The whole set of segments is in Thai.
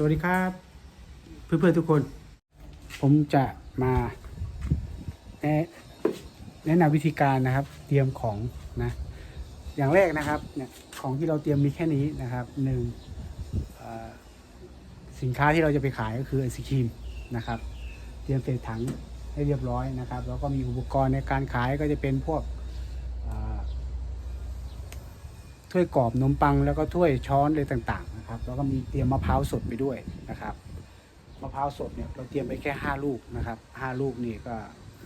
สวัสดีครับ เพื่อนๆทุกคน ผมจะมาแนะแนะนำวิธีการนะครับ เตรียมของนะ อย่างแรกนะครับเนี่ยของที่เราเตรียมมีแค่นี้นะครับหนึ่งสินค้าที่เราจะไปขายก็คือไอศครีมนะครับ เตรียมใส่ถังให้เรียบร้อยนะครับ แล้วก็มีอุปกรณ์ในการขายก็จะเป็นพวกถ้วยกรอบนมปังแล้วก็ถ้วยช้อนอะไรต่างๆ นะครับแล้วก็มีเตรียมมะพร้าวสดไปด้วยนะครับมะพร้าวสดเนี่ยเราเตรียมไปแค่ 5 ลูกนะครับ5ลูกนี่ก็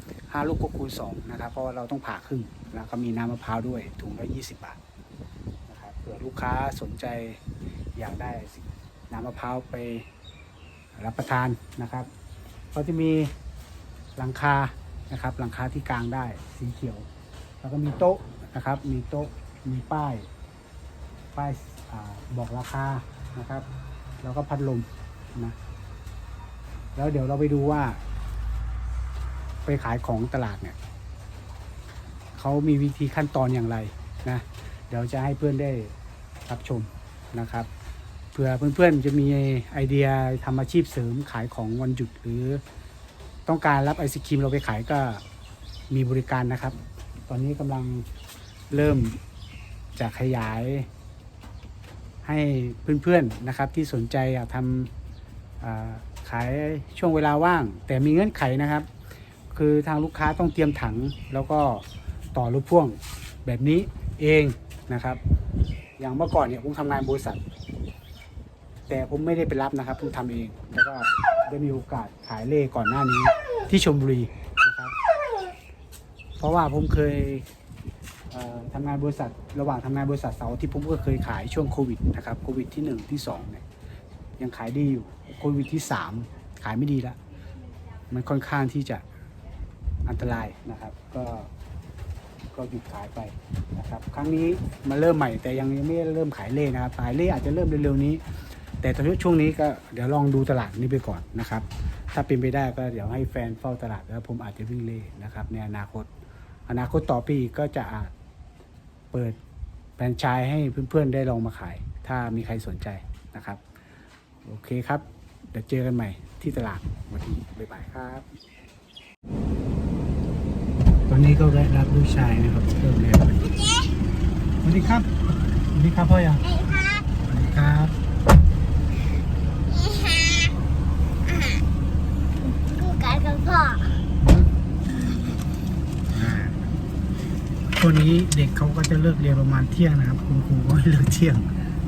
5 ลูกก็คูณ2นะครับเพราะว่าเราต้องผ่าครึ่งแล้วก็มีน้ำมะพร้าวด้วยถุงละ20 บาทนะครับเผื่อลูกค้าสนใจอยากได้น้ำมะพร้าวไปรับประทานนะครับก็จะมีหลังคานะครับหลังคาที่กลางได้สีเขียว แล้วก็มีโต๊ะนะครับมีโต๊ะมีป้ายป้ายอบอกราคา นะครับ แล้วก็พัดลมนะแล้วเดี๋ยวเราไปดูว่า ไปขายของตลาดเนี่ยเขามีวิธีขั้นตอนอย่างไรนะเดี๋ยวจะให้เพื่อนได้รับชมนะครับเผื่อเพื่อนๆจะมีไอเดียทำอาชีพเสริมขายของวันหยุดหรือต้องการรับไอศครีมเราไปขายก็มีบริการนะครับ ตอนนี้กำลังเริ่มจะขยาย ให้เพื่อนๆนะครับที่สนใจอยากทำขายช่วงเวลาว่าง แต่มีเงื่อนไขนะครับ คือทางลูกค้าต้องเตรียมถัง แล้วก็ต่อรถพ่วงแบบนี้เองนะครับ อย่างเมื่อก่อนเนี่ยผมทำงานบริษัท แต่ผมไม่ได้ไปรับนะครับผมทำเองแล้วก็ได้มีโอกาสขายเล่ก่อนหน้านี้ที่ชลบุรีนะครับ เพราะว่าผมเคย ทำงานบริษัทระหว่างทำงานบริษัทเสาที่ผมก็เคยขายช่วงโควิดนะครับโควิดที่ 1 ที่2เนี่ยยังขายดีอยู่โควิดที่ 3 ขายไม่ดีแล้วมันค่อนข้างที่จะอันตรายนะครับก็ก็หยุดขายไปนะครับครั้งนี้มาเริ่มใหม่แต่ยังไม่เริ่มขายเล่นะครับขายเล่อาจจะเริ่มเร็วๆนี้ แต่ตอนนี้ช่วงนี้ก็เดี๋ยวลองดูตลาดนี้ไปก่อนนะครับ ถ้าเป็นไปได้ก็เดี๋ยวให้แฟนเฝ้าตลาดแล้วผมอาจจะวิ่งเล่นะครับในอนาคต อนาคตต่อไปอีกก็จะอาจ เปิดแฟรนไชส์ให้เพื่อนๆได้ลองมาขาย ถ้ามีใครสนใจนะครับ โอเคครับ เดี๋ยวเจอกันใหม่ที่ตลาดวันนี้บ๊ายบายครับ ตอนนี้ก็แวะรับลูกชายนะครับเริ่มเรียนสวัสดีครับสวัสดีครับพ่อยังสวัสดีครับ กูกันกับพ่อ อ่า ช่วงนี้เด็กเขาก็จะเลิกเรียนประมาณเที่ยงนะครับ คุณครูก็ให้เลิกเที่ยง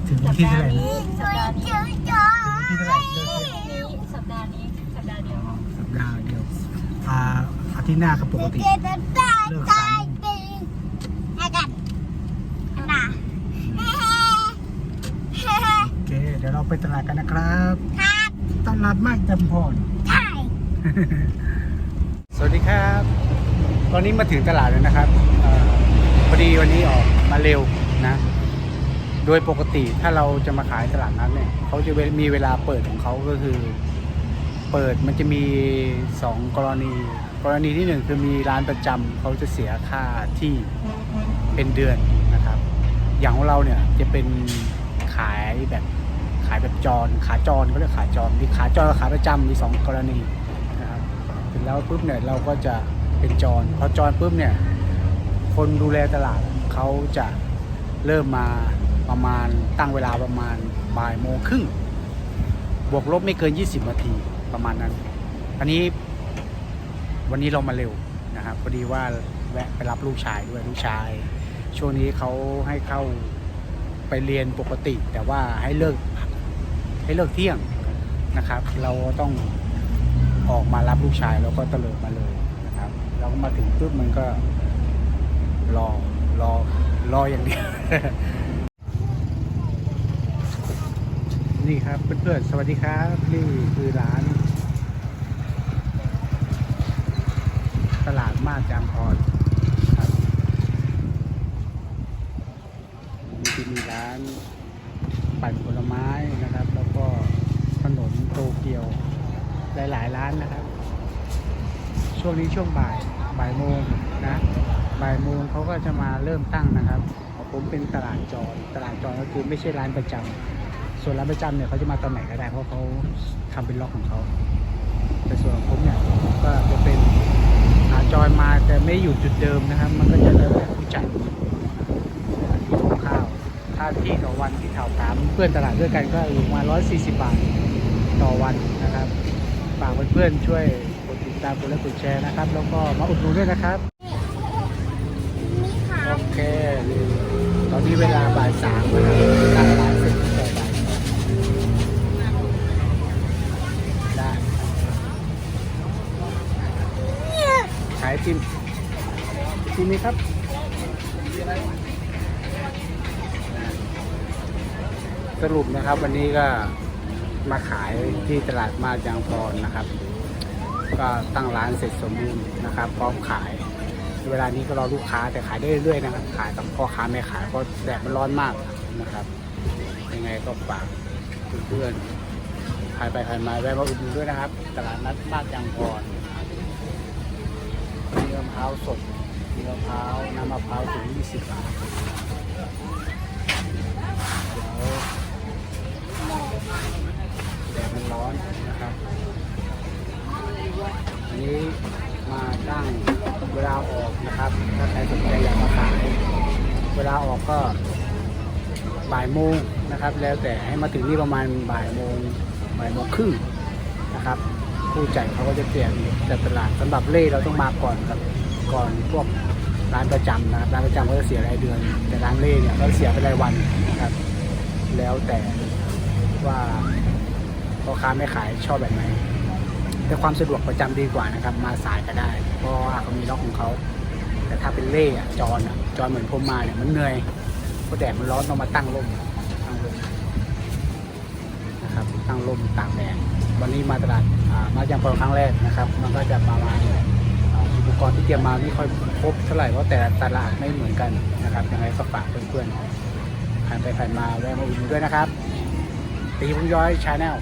ถึงวันที่เท่าไหร่นะช่วยเจอจ้าถึงวันที่เท่าไหร่เลิกเที่ยงสัปดาห์นี้สัปดาห์เดียวสัปดาห์เดียวอ่าอาทิตย์หน้าก็ปกติเจอตาตาตายเป็นอากันนะโอเคเดี๋ยวเราไปตลาดกันนะครับครับตลาดมากจำพรใช่สวัสดีครับ ตอนนี้มาถึงตลาดแล้วนะครับ พอดีวันนี้ออกมาเร็วนะ โดยปกติถ้าเราจะมาขายตลาดนัดเนี่ยเขาจะมีเวลาเปิดของเขาก็คือ เปิดมันจะมีสองกรณี กรณีที่หนึ่งคือมีร้านประจำเขาจะเสียค่าที่เป็นเดือนนะครับ อย่างของเราเนี่ยจะเป็นขายแบบขายแบบจรขาจรเขาเรียกขาจรมีขาจรกับขาประจำมีสองกรณีนะครับถึงแล้วปุ๊บเนี่ยเราก็จะเป็นจรพอจรปุ๊บเนี่ย คนดูแลตลาดเขาจะเริ่มมาประมาณตั้งเวลาประมาณบ่ายโมงครึ่งบวกลบไม่เกิน 20 นาทีประมาณนั้น อันนี้วันนี้เรามาเร็วนะครับพอดีว่าแวะไปรับลูกชายด้วยลูกชาย ช่วงนี้เขาให้เข้าไปเรียนปกติ แต่ว่าให้เลิกให้เลิกเที่ยงนะครับ เราต้องออกมารับลูกชายแล้วก็เตลิดมาเลยนะครับ เราก็มาถึงปุ๊บมันก็ รอรอรออย่างเดียว นี่ครับเพื่อนๆสวัสดีครับ นี่คือร้าน ตลาดมาจางพรครับนี่จะมีร้านปั่นผลไม้นะครับ แล้วก็ขนมโตเกียว หลายๆ ร้านนะครับ ช่วงนี้ช่วงบ่ายบ่ายโมงนะ บ่ายโมงเขาก็จะมาเริ่มตั้งนะครับผมเป็นตลาดจรตลาดจรก็คือไม่ใช่ร้านประจำส่วนร้านประจำเนี่ยเขาจะมาตอนไหนก็ได้เพราะเขาทำเป็นล็อกของเขาแต่ส่วนของผมเนี่ยก็จะเป็นหาจอยมาแต่ไม่อยู่จุดเดิมนะครับ มันก็จะเริ่มแต่ผู้จัดที่ของข้าวถ้าที่ต่อวันที่แถวตามเพื่อนตลาดด้วยกันก็อยู่ประมา 140 บาทต่อวันนะครับฝากเพื่อนๆช่วยกดติดตามกดไลค์กดแชร์นะครับ แล้วก็มาอุดหนุนด้วยนะครับ เค ตอนนี้เวลาบ่ายสามนะครับตั้งร้านเสร็จตั้งแต่บ่ายได้ขายไอติมไอติมนี้ครับสรุปนะครับวันนี้ก็มาขายที่ตลาดมาจางพรนะครับ ก็ตั้งร้านเสร็จสมบูรณ์นะครับ พร้อมขาย เวลานี้ก็รอลูกค้าแต่ขายได้เรื่อยๆนะครับ ขายกับพ่อค้าแม่ขายเพราะแดดมันร้อนมากนะครับยังไงก็ฝากเพื่อนๆใครไปขายมาแวะมาอุดหนุนด้วยนะครับ ตลาดนัดบ้านยางพรมีมะพร้าวสดมีมะพร้าวน้ำมะพร้าวถึง20บาท เดี๋ยวแดดมันร้อนนะครับ อันนี้มาตั้งเวลาออกนะครับ ถ้าใครสนใจอยากมาขาย เว ลาออกก็บ่ายโมงนะครับ แล้วแต่ให้มาถึงนี่ประมาณบ่ายโมงบ่ายโมงครึ่งนะครับ ผู้จ่ายเขาก็จะเปลี่ยนจัดตลาดสำหรับเล่เราต้องมาก่อนครับก่อนพวกร้านประจำนะครับร้านประจำก็จะเสียรายเดือน แต่ร้านเล่เนี่ยก็เสียเป็นรายวันนะครับ แล้วแต่ว่าพ่อค้าไม่ขายชอบแบบไหนแต่ความสะดวกประจำดีกว่านะครับ มาสายก็ได้ เพราะว่าเขามีล็อกของเขา แต่ถ้าเป็นเล่อะจอนอะจอนเหมือนผมมาเนี่ยมันเหนื่อยเพราะแดดมันร้อนต้องมาตั้งร่มตั้งร่มนะครับตั้งร่มตากแดดวันนี้มาตลาดอ่ามาจำปาครั้งแรกนะครับ มันก็จะประมาณอ่าอุปกรณ์ที่เตรียมมาไม่ค่อยครบเท่าไหร่เพราะแต่ตลาดไม่เหมือนกันนะครับยังไงก็ฝากเพื่อนๆผ่านไปผ่านมาแวะมาอุดหนุนด้วยนะครับตีพุงย้อยชาแนล